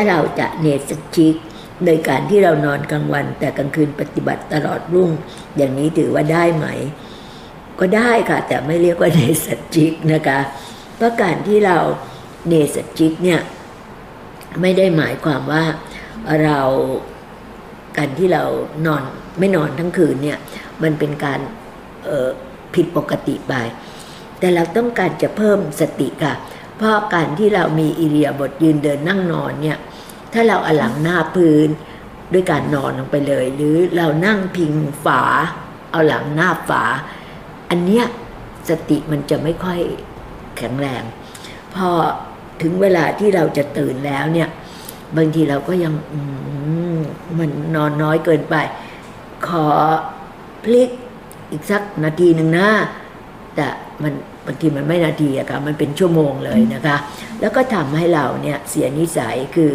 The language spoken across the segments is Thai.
าเราจะเนสชิกโดยการที่เรานอนกลางวัน แต่กลางคืนปฏิบัติตลอดรุ่ง อย่างนี้ถือว่าได้ไหม ก็ได้ค่ะ แต่ไม่เรียกว่าเนสชิกนะคะ เพราะการที่เราเนสชิกเนี่ยไม่ได้หมายความว่าเราการที่เรานอนไม่นอนทั้งคืนเนี่ยมันเป็นการผิดปกติไป แต่เราต้องการจะเพิ่มสติค่ะ เพราะการที่เรามีอิเลียบทยืนเดินนั่งนอนเนี่ย ถ้าเราเอาหลังหน้าพื้นด้วยการนอนลงไปเลย หรือเรานั่งพิงฝา เอาหลังหน้าฝา อันเนี้ยสติมันจะไม่ค่อยแข็งแรง พอถึงเวลาที่เราจะตื่นแล้วเนี่ย บางทีเราก็ยังมมันนอนน้อยเกินไป ขอพลิกอีกสักนาทีหนึ่งนะแต่มันบางทีมันไม่นาทีอะค่ะมันเป็นชั่วโมงเลยนะคะ แล้วก็ทำให้เราเนี่ยเสียนิสัยคือ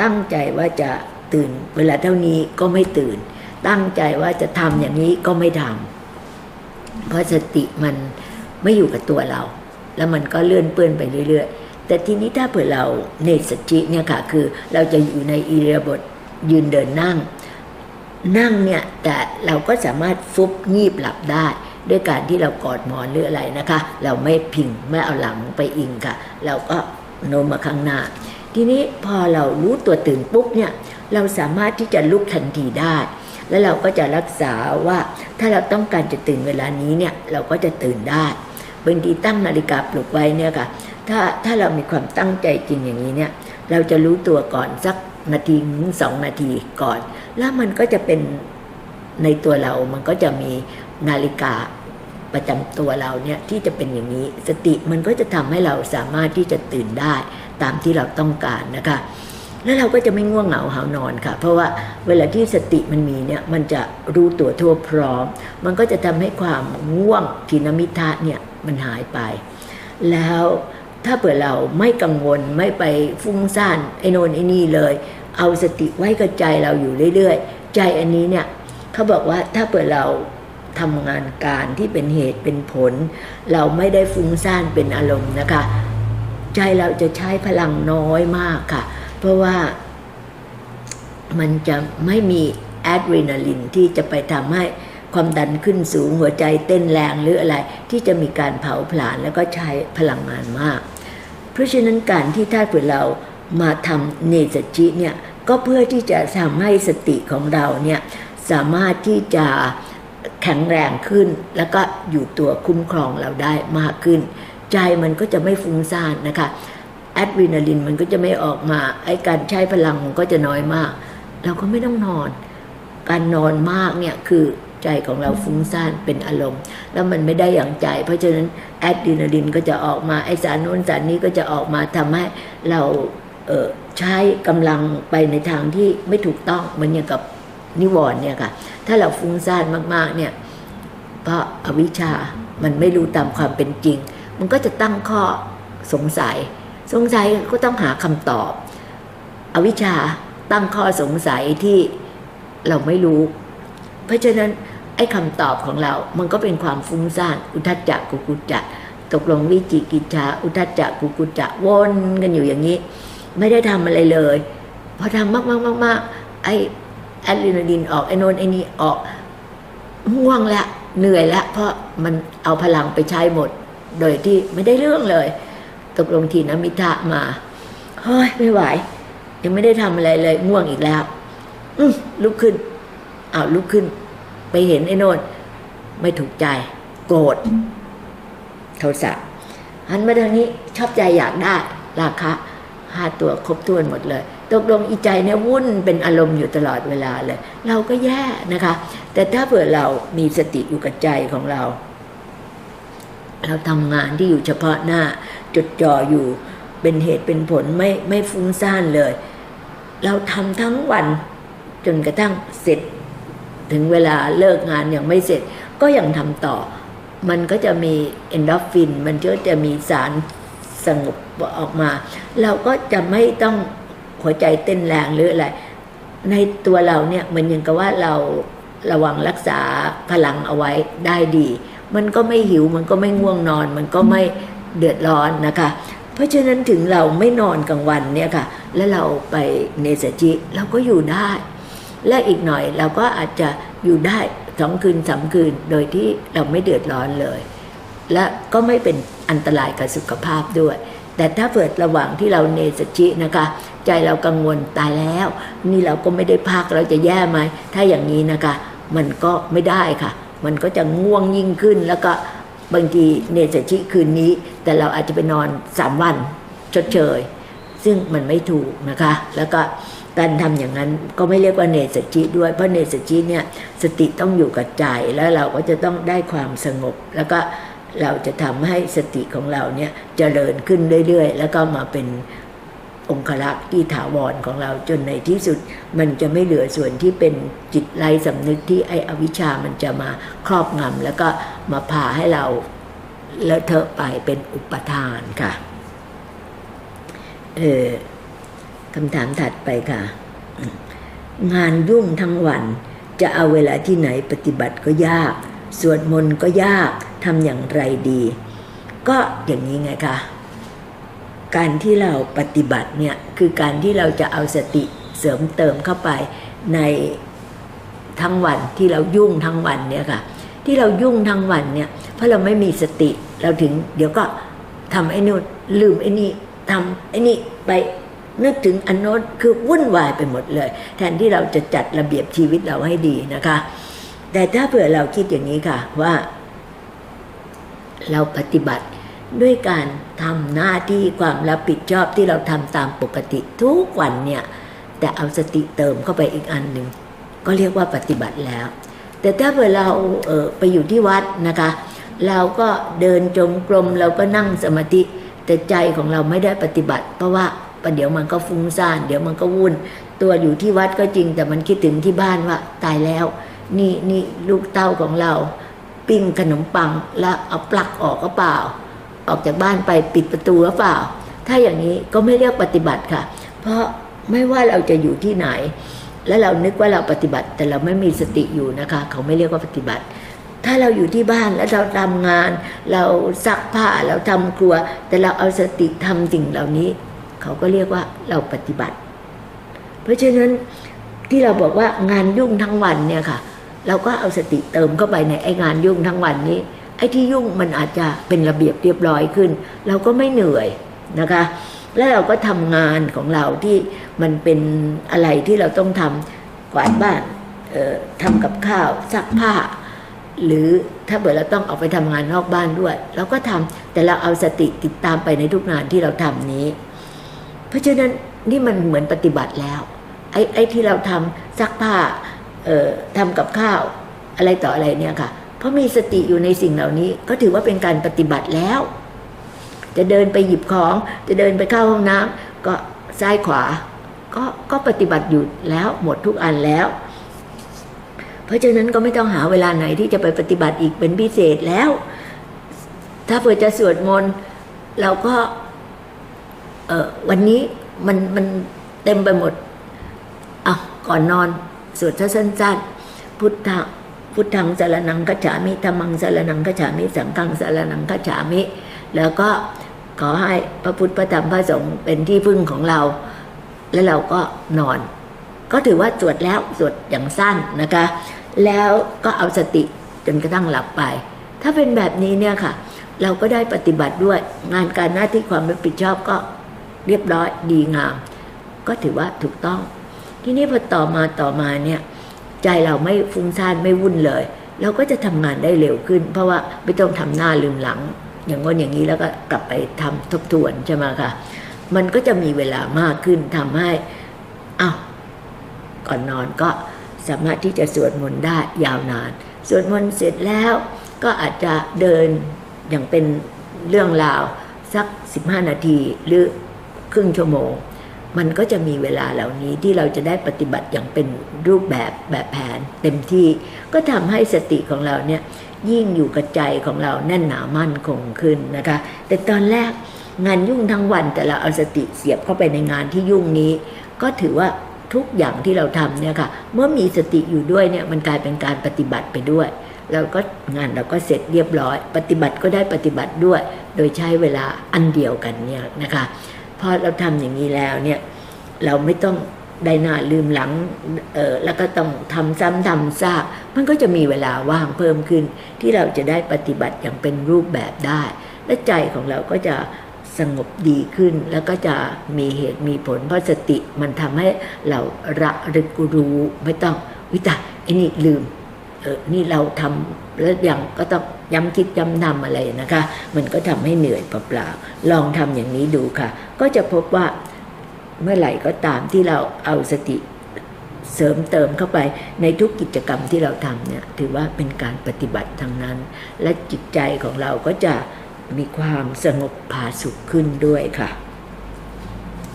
ตั้งใจว่าจะตื่น เวลาเท่านี้ก็ไม่ตื่น ตั้งใจว่าจะทำอย่างนี้ก็ไม่ทำเพราะสติมันไม่อยู่กับตัวเรา แล้วมันก็เลื่อนเปื้อนไปเรื่อย ๆ แต่ทีนี้ถ้าเผื่อเราเนสจิเนี่ยค่ะคือเราจะอยู่ในอิรียาบทยืนเดินนั่ง นั่งเนี่ยแต่เราก็สามารถฟุบงีบหลับได้ ด้วยการที่เรากอดหมอนหรืออะไรนะคะ เราไม่พิงไม่เอาหลังไปอิงค่ะ เราก็โน้มมาข้างหน้า ทีนี้พอเรารู้ตัวตื่นปุ๊บเนี่ยเราสามารถที่จะลุกทันทีได้ แล้วเราก็จะรักษาว่าถ้าเราต้องการจะตื่นเวลานี้เนี่ยเราก็จะตื่นได้บางทีตั้งนาฬิกาปลุกไว้เนี่ยค่ะถ้าถ้าเรามีความตั้งใจจริงอย่างนี้เนี่ยเราจะรู้ตัวก่อนสักนาทีถึงสองนาทีก่อน แล้วมันก็จะเป็นในตัวเรามันก็จะมีนาฬิกา ประจำตัวเราเนี่ยที่จะเป็นอย่างนี้ สติมันก็จะทำให้เราสามารถที่จะตื่นได้ตามที่เราต้องการนะคะ แล้วเราก็จะไม่ง่วงเหงาหานอนค่ะ เพราะว่าเวลาที่สติมันมีเนี่ยมันจะรู้ตัวทั่วพร้อม มันก็จะทำให้ความง่วงทินมิทะเนี่ยมันหายไป แล้วถ้าเผื่อเราไม่กังวลไม่ไปฟุ้งซ่านไอ้โนนไอ้นี่เลย เอาสติไว้กับใจเราอยู่เรื่อยๆ ใจอันนี้เนี่ยเขาบอกว่าถ้าเผื่อเรา ทำงานการที่เป็นเหตุเป็นผล เราไม่ได้ฟุ้งซ่านเป็นอารมณ์นะคะ ใจเราจะใช้พลังน้อยมากค่ะ เพราะว่ามันจะไม่มีแอดรีนาลินที่จะไปทำให้ความดันขึ้นสูงหัวใจเต้นแรงหรืออะไร ที่จะมีการเผาผลาญแล้วก็ใช้พลังงานมาก เพราะฉะนั้นการที่ถ้าเผื่อเรามาทำเนสจิเนี่ยก็เพื่อที่จะทำให้สติของเราเนี่ยสามารถที่จะ แข็งแรงขึ้น แล้วก็อยู่ตัวคุ้มครองเราได้มากขึ้น ใจมันก็จะไม่ฟุ้งซ่านนะคะแอดรีนาลินมันก็จะไม่ออกมาไอ้การใช้พลังมันก็จะน้อยมาก เราก็ไม่ต้องนอน การนอนมากเนี่ยคือใจของเราฟุ้งซ่านเป็นอารมณ์ แล้วมันไม่ได้อย่างใจ เพราะฉะนั้นแอดรีนาลินก็จะออกมาไอสารโน้นสารนี้ก็จะออกมาทำให้เราเใช้กำลังไปในทางที่ไม่ถูกต้องเหมือนอย่างกับ นิวรณ์เนี่ยค่ะ ถ้าเราฟุ้งซ่านมากๆเนี่ยเพราะอาวิชชามันไม่รู้ตามความเป็นจริง มันก็จะตั้งข้อสงสัย สงสัยก็ต้องหาคำตอบ อวิชชาตั้งข้อสงสัยที่เราไม่รู้ เพราะฉะนั้นไอ้คำตอบของเรา มันก็เป็นความฟุ้งซ่าน อุทัจจะกุกุจจะ ตกลงวิจิกิจชาอุทัจจะกุกุจจะวนกันอยู่อย่างนี้ ไม่ได้ทำอะไรเลย พอทำมากมากมากมากไอ้ แอดรีนาลินออกไอ้นนไอ้นี่ออกง่วงละเหนื่อยละเพราะมันเอาพลังไปใช้หมด โดยที่ไม่ได้เรื่องเลย ตกลงทีนะมิทะมาเฮ้ยไม่ไหว ยังไม่ได้ทำอะไรเลย ง่วงอีกแล้ว อืลุกขึ้นเอาลุกขึ้น ไปเห็นไอ้โนนไม่ถูกใจ โกรธโทสะหันมาทางนี้ชอบใจอยากได้ ราคะห้าตัวครบถ้วนหมดเลย ตกลงอีใจเนี่ยวุ่นเป็นอารมณ์อยู่ตลอดเวลาเลย เราก็แย่นะคะ แต่ถ้าเผื่อเรามีสติอยู่กับใจของเรา เราทำงานที่อยู่เฉพาะหน้าจดจ่ออยู่เป็นเหตุเป็นผลไม่ไม่ฟุ้งซ่านเลย เราทำทั้งวันจนกระทั่งเสร็จ ถึงเวลาเลิกงานยังไม่เสร็จก็ยังทำต่อ มันก็จะมีเอนโดรฟิน มันก็จะมีสารสงบออกมา เราก็จะไม่ต้อง หัวใจเต้นแรงหรืออะไร ในตัวเราเนี่ยมันยังกับว่าเราระวังรักษาพลังเอาไว้ได้ดี มันก็ไม่หิวมันก็ไม่ง่วงนอน มันก็ไม่เดือดร้อนนะคะ เพราะฉะนั้นถึงเราไม่นอนกลางวันเนี่ยค่ะ แล้วเราไปเนสจิเราก็อยู่ได้ และอีกหน่อยเราก็อาจจะอยู่ได้สองคืนสามคืนโดยที่เราไม่เดือดร้อนเลย และก็ไม่เป็นอันตรายกับสุขภาพด้วย แต่ถ้าเกิดระหว่างที่เราเนสจินะคะ ใจเรากังวลตายแล้ว นี่เราก็ไม่ได้พักเราจะแย่ไหมถ้าอย่างนี้นะคะ มันก็ไม่ได้ค่ะ มันก็จะง่วงยิ่งขึ้นแล้วก็บางทีเนสจิคืนนี้ แต่เราอาจจะไปนอนสามวันชดเชย ซึ่งมันไม่ถูกนะคะ แล้วก็การทำอย่างนั้นก็ไม่เรียกว่าเนสจิด้วยเพราะเนสจิเนี่ยสติต้องอยู่กับใจแล้วเราก็จะต้องได้ความสงบแล้วก็ เราจะทำให้สติของเราเนี่ยเจริญขึ้นเรื่อยๆ แล้วก็มาเป็นองคลักษ์ที่ถาวรของเราจนในที่สุด มันจะไม่เหลือส่วนที่เป็นจิตไร้สำนึกที่ไออวิชชามันจะมาครอบงำแล้วก็มาพาให้เราเลอะเทอะไปเป็นอุปทานค่ะเออคำถามถัดไปค่ะ งานยุ่งทั้งวัน จะเอาเวลาที่ไหนปฏิบัติก็ยาก สวดมนต์ก็ยาก ทำอย่างไรดี ก็อย่างนี้ไงคะการที่เราปฏิบัติเนี่ยคือการที่เราจะเอาสติเสริมเติมเข้าไปในทั้งวันที่เรายุ่งทั้งวันเนี่ยค่ะ ที่เรายุ่งทั้งวันเนี่ยเพราะเราไม่มีสติเราถึง เดี๋ยวก็ทำไอ้นู่นลืมไอ้นี่ทำไอ้นี่ไปนึกถึงอันโน้นคือวุ่นวายไปหมดเลย แทนที่เราจะจัดระเบียบชีวิตเราให้ดีนะคะ แต่ถ้าเผื่อเราคิดอย่างนี้ค่ะว่า เราปฏิบัติด้วยการทำหน้าที่ความรับผิดชอบที่เราทำตามปกติทุกวันเนี่ย แต่เอาสติเติมเข้าไปอีกอันหนึ่งก็เรียกว่าปฏิบัติแล้ว แต่ถ้าเผื่อเราเออไปอยู่ที่วัดนะคะ เราก็เดินจงกรมเราก็นั่งสมาธิแต่ใจของเราไม่ได้ปฏิบัติ เพราะว่าประเดี๋ยวมันก็ฟุ้งซ่าน เดี๋ยวมันก็วุ่น ตัวอยู่ที่วัดก็จริง แต่มันคิดถึงที่บ้านว่าตายแล้ว นี่นี่ลูกเต้าของเรา ปิ้งขนมปัง แล้วเอาปลักออกก็เปล่า ออกจากบ้านไปปิดประตูหรือเปล่า ถ้าอย่างนี้ก็ไม่เรียกปฏิบัติค่ะ เพราะไม่ว่าเราจะอยู่ที่ไหน แล้วเรานึกว่าเราปฏิบัติ แต่เราไม่มีสติอยู่นะคะ เขาไม่เรียกว่าปฏิบัติ ถ้าเราอยู่ที่บ้านแล้วเราทำงาน เราซักผ้าเราทำครัว แต่เราเอาสติทำสิ่งเหล่านี้ เขาก็เรียกว่าเราปฏิบัติ เพราะฉะนั้นที่เราบอกว่างานยุ่งทั้งวันเนี่ยค่ะ เราก็เอาสติเติมเข้าไปในไอ้งานยุ่งทั้งวันนี้ ไอ้ที่ยุ่งมันอาจจะเป็นระเบียบเรียบร้อยขึ้น เราก็ไม่เหนื่อยนะคะ แล้วเราก็ทำงานของเราที่มันเป็นอะไรที่เราต้องทำกวาดบ้านทำกับข้าวซักผ้า หรือถ้าเกิดเราต้องออกไปทำงานนอกบ้านด้วย เราก็ทำแต่เราเอาสติติดตามไปในทุกงานที่เราทำนี้ เพราะฉะนั้นนี่มันเหมือนปฏิบัติแล้ว ไอ้ไอ้ที่เราทำซักผ้า ทำกับข้าวอะไรต่ออะไรเนี่ยค่ะ เพราะมีสติอยู่ในสิ่งเหล่านี้ ก็ถือว่าเป็นการปฏิบัติแล้ว จะเดินไปหยิบของ จะเดินไปเข้าห้องน้ำก็ซ้ายขวา ก็ก็ปฏิบัติอยู่แล้วหมดทุกอันแล้ว เพราะฉะนั้นก็ไม่ต้องหาเวลาไหนที่จะไปปฏิบัติอีกเป็นพิเศษแล้ว ถ้าเผื่อจะสวดมนต์เราก็เออวันนี้มันมันเต็มไปหมดอะก่อนนอน สวดสั้นๆพุทธพุทธังสารนังกัจฉามิธรรมังสารนังกัจฉามิ สังฆังสารนังกัจฉามิ แล้วก็ขอให้พระพุทธพระธรรมพระสงฆ์เป็นที่พึ่งของเรา แล้วเราก็นอน ก็ถือว่าสวดแล้วสวดอย่างสั้นนะคะ แล้วก็เอาสติจนกระทั่งหลับไป ถ้าเป็นแบบนี้เนี่ยค่ะ เราก็ได้ปฏิบัติด้วยงานการหน้าที่ความรับผิดชอบก็เรียบร้อยดีงาม ก็ถือว่าถูกต้อง ทีนี้พอต่อมาต่อมาเนี่ยใจเราไม่ฟุ้งซ่านไม่วุ่นเลย เราก็จะทำงานได้เร็วขึ้น เพราะว่าไม่ต้องทำหน้าลืมหลัง อย่างง้นอย่างนี้แล้วก็กลับไปทำทบทวนใช่ไหมคะมันก็จะมีเวลามากขึ้นทำให้อ้าวก่อนนอนก็สามารถที่จะสวดมนต์ได้ยาวนาน สวดมนต์เสร็จแล้วก็อาจจะเดินอย่างเป็นเรื่องราวสัก 15 นาทีหรือครึ่งชั่วโมง มันก็จะมีเวลาเหล่านี้ที่เราจะได้ปฏิบัติอย่างเป็นรูปแบบแบบแผนเต็มที่ ก็ทำให้สติของเราเนี่ยยิ่งอยู่กับใจของเราแน่นหนามั่นคงขึ้นนะคะ แต่ตอนแรกงานยุ่งทั้งวันแต่เราเอาสติเสียบเข้าไปในงานที่ยุ่งนี้ ก็ถือว่าทุกอย่างที่เราทำเนี่ยค่ะ เมื่อมีสติอยู่ด้วยเนี่ยมันกลายเป็นการปฏิบัติไปด้วย เราก็งานเราก็เสร็จเรียบร้อย ปฏิบัติก็ได้ปฏิบัติด้วย โดยใช้เวลาอันเดียวกันเนี่ยนะคะ พอเราทำอย่างนี้แล้วเนี่ยเราไม่ต้องได้หน้าลืมหลังเออแล้วก็ต้องทำซ้ำทำซากมันก็จะมีเวลาว่างเพิ่มขึ้น ที่เราจะได้ปฏิบัติอย่างเป็นรูปแบบได้ และใจของเราก็จะสงบดีขึ้นแล้วก็จะมีเหตุมีผลเพราะสติมันทำให้เราระลึกรู้ไม่ต้องวิตายไอ้นี่ลืมเออนี่เราทำแล้วยังก็ต้อง ย้ำคิดย้ำทำอะไรนะคะ มันก็ทำให้เหนื่อยเปล่าๆลองทำอย่างนี้ดูค่ะ ก็จะพบว่าเมื่อไหร่ก็ตามที่เราเอาสติเสริมเติมเข้าไปในทุกกิจกรรมที่เราทำเนี่ยถือว่าเป็นการปฏิบัติทางนั้น และจิตใจของเราก็จะมีความสงบผาสุขขึ้นด้วยค่ะ